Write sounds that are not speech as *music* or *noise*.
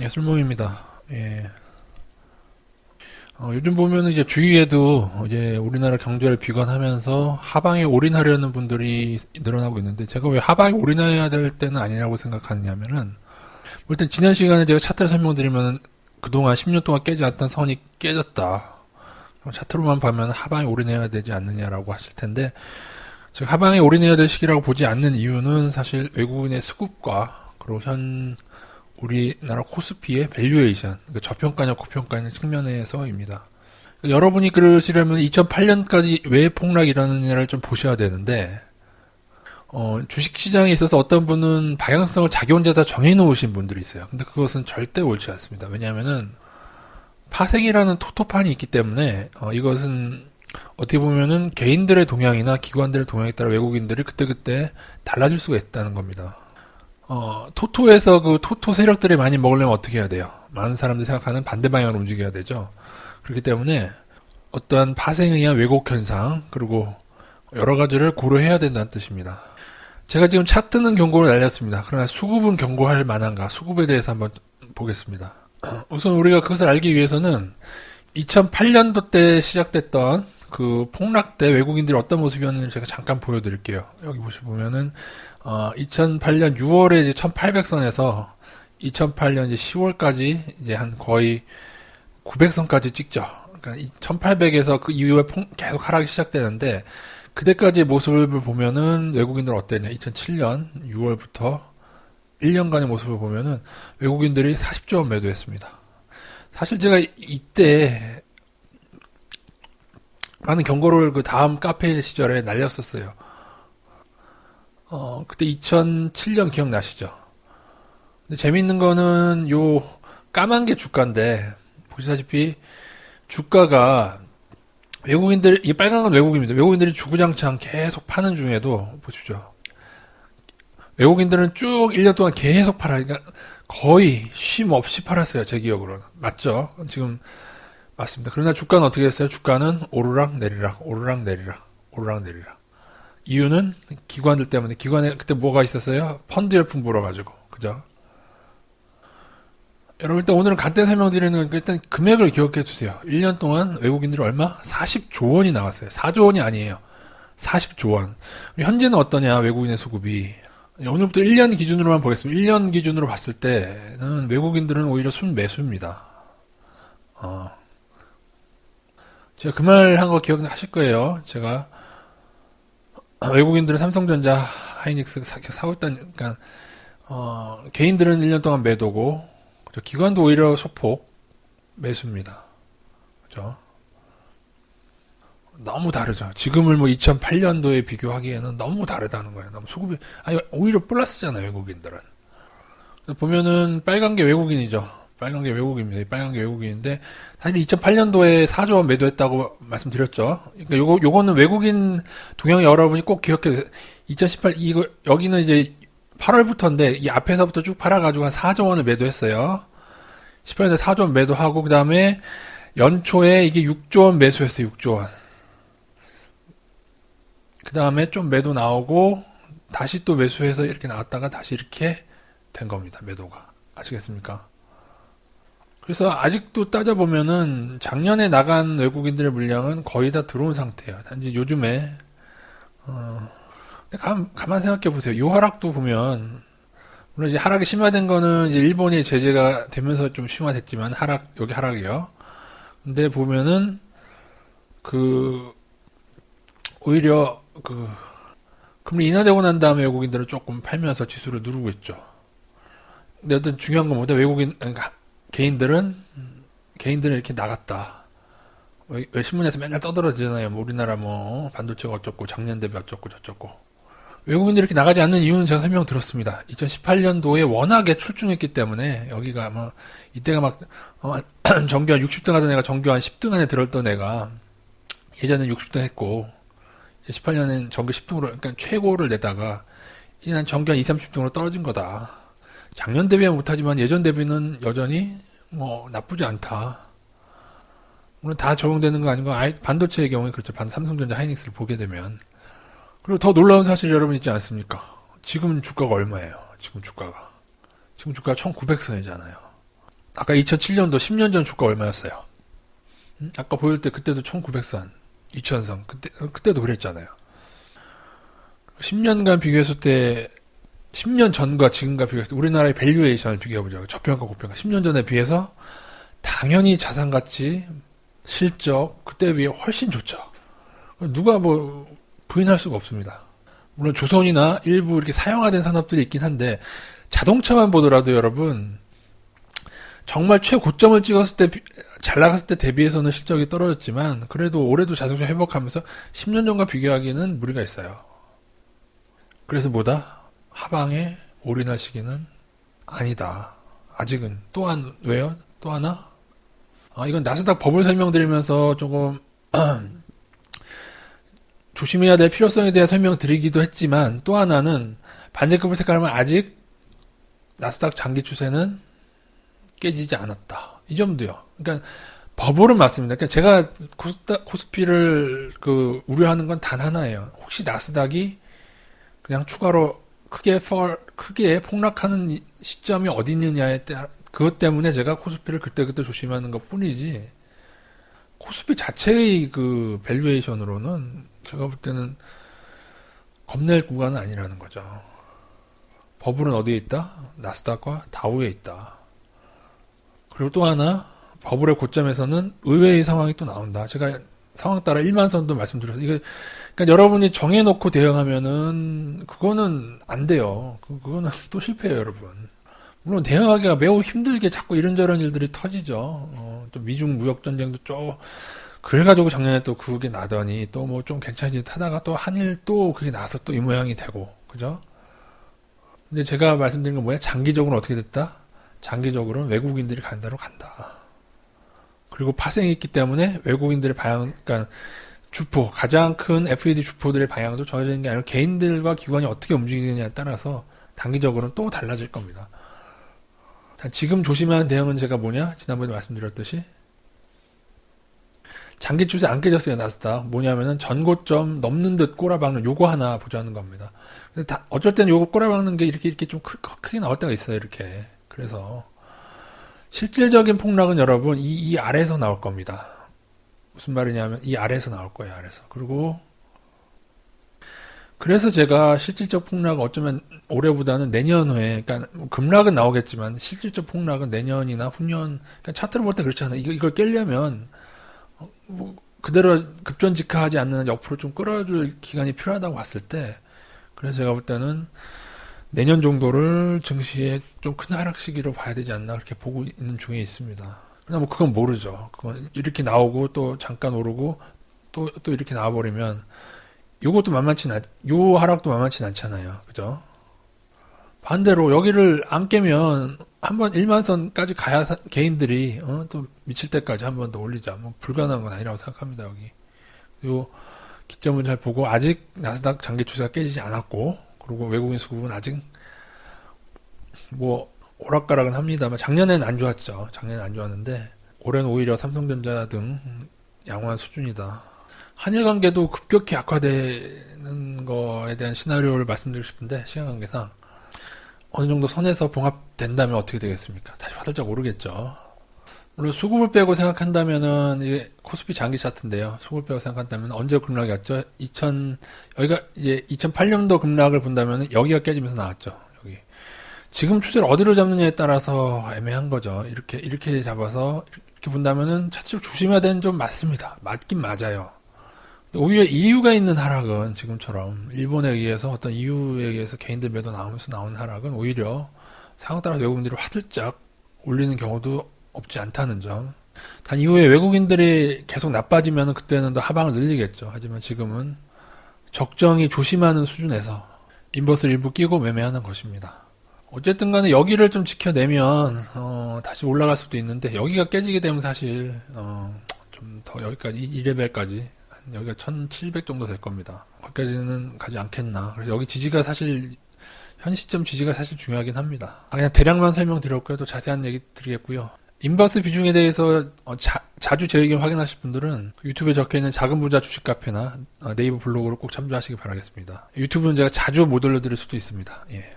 예, 술모입니다. 예. 어, 요즘 보면은 이제 주위에도 이제 우리나라 경제를 비관하면서 하방에 올인하려는 분들이 늘어나고 있는데 제가 왜 하방에 올인해야 될 때는 아니라고 생각하느냐면은 뭐 일단 지난 시간에 제가 차트를 설명드리면 그동안 10년 동안 깨지 않던 선이 깨졌다. 차트로만 보면 하방에 올인해야 되지 않느냐라고 하실 텐데 제가 하방에 올인해야 될 시기라고 보지 않는 이유는 사실 외국인의 수급과 그리고 현 우리나라 코스피의 밸류에이션, 그러니까 저평가냐 고평가냐 측면에서입니다. 여러분이 그러시려면 2008년까지 왜 폭락이라느냐를 좀 보셔야 되는데, 어, 주식시장에 있어서 어떤 분은 방향성을 자기 혼자 다 정해놓으신 분들이 있어요. 근데 그것은 절대 옳지 않습니다. 왜냐하면은, 파생이라는 토토판이 있기 때문에, 어, 이것은 어떻게 보면은 개인들의 동향이나 기관들의 동향에 따라 외국인들이 그때그때 달라질 수가 있다는 겁니다. 어, 토토에서 그 토토 세력들이 많이 먹으려면 어떻게 해야 돼요? 많은 사람들이 생각하는 반대 방향으로 움직여야 되죠. 그렇기 때문에 어떠한 파생에 의한 왜곡 현상, 그리고 여러 가지를 고려해야 된다는 뜻입니다. 제가 지금 차트는 경고를 날렸습니다. 그러나 수급은 경고할 만한가? 수급에 대해서 한번 보겠습니다. *clears throat* 우선 우리가 그것을 알기 위해서는 2008년도 때 시작됐던 그 폭락 때 외국인들이 어떤 모습이었는지 제가 잠깐 보여드릴게요. 여기 보시면은 어, 2008년 6월에 이제 1800선에서 2008년 이제 10월까지 이제 한 거의 900선까지 찍죠. 그러니까 1800에서 그 이후에 폭, 계속 하락이 시작되는데 그때까지의 모습을 보면은 외국인들 어땠냐? 2007년 6월부터 1년간의 모습을 보면은 외국인들이 40조 원 매도했습니다. 사실 제가 이때 많은 경고를 그 다음 카페 시절에 날렸었어요. 어, 그때 2007년 기억나시죠? 근데 재밌는 거는 요 까만 게 주가인데 보시다시피 주가가 외국인들 이 빨간 건 외국인입니다. 외국인들이 주구장창 계속 파는 중에도 보십시오. 외국인들은 쭉 1년 동안 계속 팔아. 그러니까 거의 쉼 없이 팔았어요. 제 기억으로는. 맞죠? 지금 맞습니다. 그러나 주가는 어떻게 했어요? 주가는 오르락 내리락, 오르락 내리락, 오르락 내리락. 이유는 기관들 때문에 기관에 그때 뭐가 있었어요? 펀드 열풍 불어가지고 그죠? 여러분 일단 오늘은 간단히 설명드리는 일단 금액을 기억해 주세요. 1년 동안 외국인들이 얼마? 40조 원이 나왔어요. 4조 원이 아니에요. 40조 원. 현재는 어떠냐 외국인의 수급이 오늘부터 1년 기준으로만 보겠습니다. 1년 기준으로 봤을 때는 외국인들은 오히려 순매수입니다. 어. 제가 그 말 한 거 기억하실 거예요. 제가 외국인들은 삼성전자, 하이닉스 사, 사고 있다는, 그러니까, 어, 개인들은 1년 동안 매도고, 그죠? 기관도 오히려 소폭 매수입니다. 그죠? 너무 다르죠. 지금을 뭐 2008년도에 비교하기에는 너무 다르다는 거예요. 너무 수급이, 아니, 오히려 플러스잖아요, 외국인들은. 보면은 빨간 게 외국인이죠. 빨간 게 외국입니다. 빨간 게 외국인인데 사실 2008년도에 4조 원 매도했다고 말씀드렸죠. 그러니까 요거 요거는 외국인 동향 여러분이 꼭 기억해 주세요. 2018 이거 여기는 이제 8월부터인데 이 앞에서부터 쭉 팔아가지고 한 4조 원을 매도했어요. 18년에 4조 원 매도하고 그 다음에 연초에 이게 6조 원 매수했어요. 6조 원. 그 다음에 좀 매도 나오고 다시 또 매수해서 이렇게 나왔다가 다시 이렇게 된 겁니다. 매도가 아시겠습니까? 그래서 아직도 따져보면은 작년에 나간 외국인들의 물량은 거의 다 들어온 상태예요. 단지 요즘에 어, 가, 가만 생각해 보세요. 요 하락도 보면 물론 이제 하락이 심화된 거는 이제 일본이 제재가 되면서 좀 심화됐지만 하락 여기 하락이요. 근데 보면은 그 오히려 그 금리 인하되고 난 다음에 외국인들은 조금 팔면서 지수를 누르고 있죠. 근데 어떤 중요한 건 뭐다 외국인 그러니까 개인들은 개인들은 이렇게 나갔다. 왜, 왜 신문에서 맨날 떠들어지잖아요. 뭐 우리나라 뭐 반도체가 어쩌고 작년 대비 어쩌고 저쩌고. 외국인들이 이렇게 나가지 않는 이유는 제가 설명 들었습니다. 2018년도에 워낙에 출중했기 때문에 여기가 뭐 이때가 막 어, *clears throat* 정규 한 60등 하던 애가 정규 한 10등 안에 들었던 애가 예전엔 60등 했고 18년엔 정규 10등으로 그러니까 최고를 내다가 이제 한 정규 한 2, 30등으로 떨어진 거다. 작년 대비는 못하지만 예전 대비는 여전히 뭐 나쁘지 않다. 물론 다 적용되는 거 아닌 거 반도체의 경우에 그렇죠. 반 삼성전자 하이닉스를 보게 되면 그리고 더 놀라운 사실 여러분 있지 않습니까? 지금 주가가 얼마예요? 지금 주가가 지금 주가가 1900선이잖아요. 아까 2007년도 10년 전 주가 얼마였어요? 음? 아까 보일 때 그때도 1900선, 2000선, 그때, 어, 그때도 그랬잖아요. 10년간 비교했을 때 10년 전과 지금과 때 우리나라의 밸류에이션을 비교해보자고. 저평가, 고평가. 10년 전에 비해서 당연히 자산 가치, 실적, 그때 비해 훨씬 좋죠. 누가 뭐 부인할 수가 없습니다. 물론 조선이나 일부 이렇게 사용화된 산업들이 있긴 한데 자동차만 보더라도 여러분 정말 최고점을 찍었을 때 잘 나갔을 때 대비해서는 실적이 떨어졌지만 그래도 올해도 자동차 회복하면서 10년 전과 비교하기는 무리가 있어요. 그래서 뭐다? 하방에 올인할 시기는 아니다. 아직은 또한 왜요? 또 하나? 아 이건 나스닥 법을 설명드리면서 조금 *clears throat* 조심해야 될 필요성에 대해 설명드리기도 했지만 또 하나는 반대급을 색깔하면 아직 나스닥 장기 추세는 깨지지 않았다. 이 점도요. 그러니까 버블은 맞습니다. 그러니까 제가 코스다, 코스피를 그 우려하는 건 단 하나예요. 혹시 나스닥이 그냥 추가로 크게 펄, 크게 폭락하는 시점이 어디 있느냐에 따라 그것 때문에 제가 코스피를 그때그때 조심하는 것 뿐이지 코스피 자체의 그 밸류에이션으로는 제가 볼 때는 겁낼 구간은 아니라는 거죠. 버블은 어디에 있다? 나스닥과 다우에 있다. 그리고 또 하나 버블의 고점에서는 의외의 상황이 또 나온다. 제가 상황 따라 1만 선도 말씀드렸어요. 이거 그러니까 여러분이 정해놓고 대응하면은 그거는 안 돼요. 그, 그거는 *laughs* 또 실패해요, 여러분. 물론 대응하기가 매우 힘들게 자꾸 이런저런 일들이 터지죠. 어, 또 미중 무역 전쟁도 좀 그래가지고 작년에 또 그게 나더니 또 뭐 좀 괜찮지 하다가 또 한일 또 그게 나서 또 이 모양이 되고 그죠? 근데 제가 말씀드린 건 뭐야? 장기적으로 어떻게 됐다? 장기적으로는 외국인들이 간 대로 간다. 그리고 파생이 있기 때문에 외국인들의 방향, 그러니까 주포, 가장 큰 FED 주포들의 방향도 정해져 있는 게 아니라 개인들과 기관이 어떻게 움직이느냐에 따라서 단기적으로는 또 달라질 겁니다. 지금 조심해야 하는 대응은 제가 뭐냐? 지난번에 말씀드렸듯이 장기 추세 안 깨졌어요, 나스닥. 뭐냐면은 전고점 넘는 듯 꼬라박는 요거 하나 보자는 겁니다. 다, 어쩔 땐 요거 꼬라박는 게 이렇게 이렇게 좀 크, 크게 나올 때가 있어요, 이렇게. 그래서 실질적인 폭락은 여러분 이, 이 아래에서 나올 겁니다. 무슨 말이냐면 이 아래에서 나올 거예요, 아래에서. 그리고 그래서 제가 실질적 폭락은 어쩌면 올해보다는 내년에, 그러니까 급락은 나오겠지만 실질적 폭락은 내년이나 후년, 그러니까 차트를 볼 때 그렇잖아요. 이거 이걸 깰려면 어, 뭐 그대로 급전직하하지 않는 옆으로 좀 끌어줄 기간이 필요하다고 봤을 때, 그래서 제가 볼 때는 내년 정도를 증시에 좀큰 하락 시기로 봐야 되지 않나 그렇게 보고 있는 중에 있습니다. 그냥 뭐 그건 모르죠. 그건 이렇게 나오고 또 잠깐 오르고 또 또 이렇게 나와버리면 요것도 만만치 않, 요 하락도 만만치 않잖아요. 그죠? 반대로 여기를 안 깨면 한번 1만선까지 가야 개인들이 어, 또 미칠 때까지 한 번 더 올리자. 뭐 불가능한 건 아니라고 생각합니다. 여기. 요 기점을 잘 보고 아직 나스닥 장기 추세가 깨지지 않았고 그리고 외국인 수급은 아직 뭐 오락가락은 합니다만 작년에는 안 좋았죠. 작년에 안 좋았는데 올해는 오히려 삼성전자 등 양호한 수준이다. 한일 관계도 급격히 악화되는 거에 대한 시나리오를 말씀드리고 싶은데 시간 관계상 어느 정도 선에서 봉합된다면 어떻게 되겠습니까? 다시 화들짝 오르겠죠. 물론 수급을 빼고 생각한다면은 이게 코스피 장기 차트인데요. 수급을 빼고 생각한다면 언제 급락이 왔죠? 2000 여기가 이제 2008년도 급락을 본다면 여기가 깨지면서 나왔죠. 여기 지금 추세를 어디로 잡느냐에 따라서 애매한 거죠. 이렇게 이렇게 잡아서 이렇게 본다면은 차트적 조심해야 되는 점 맞습니다. 맞긴 맞아요. 오히려 이유가 있는 하락은 지금처럼 일본에 의해서 어떤 이유에 의해서 개인들 매도 나오면서 나오는 하락은 오히려 상황 따라 외국인들이 화들짝 올리는 경우도 없지 않다는 점. 단 이후에 외국인들이 계속 나빠지면 그때는 더 하방을 늘리겠죠. 하지만 지금은 적정히 조심하는 수준에서 인버스를 일부 끼고 매매하는 것입니다. 어쨌든 간에 여기를 좀 지켜내면 어, 다시 올라갈 수도 있는데 여기가 깨지게 되면 사실 어, 좀 더 여기까지 2레벨까지 여기가 1700 정도 될 겁니다. 거기까지는 가지 않겠나. 그래서 여기 지지가 사실 현 시점 지지가 사실 중요하긴 합니다. 아, 그냥 대략만 설명드렸고요. 또 자세한 얘기 드리겠고요. 인버스 비중에 대해서 어, 자, 주제 의견 확인하실 분들은 유튜브에 적혀 있는 작은 부자 주식 카페나 어, 네이버 블로그로 꼭 참조하시기 바라겠습니다. 유튜브는 제가 자주 못 올려드릴 수도 있습니다. 예.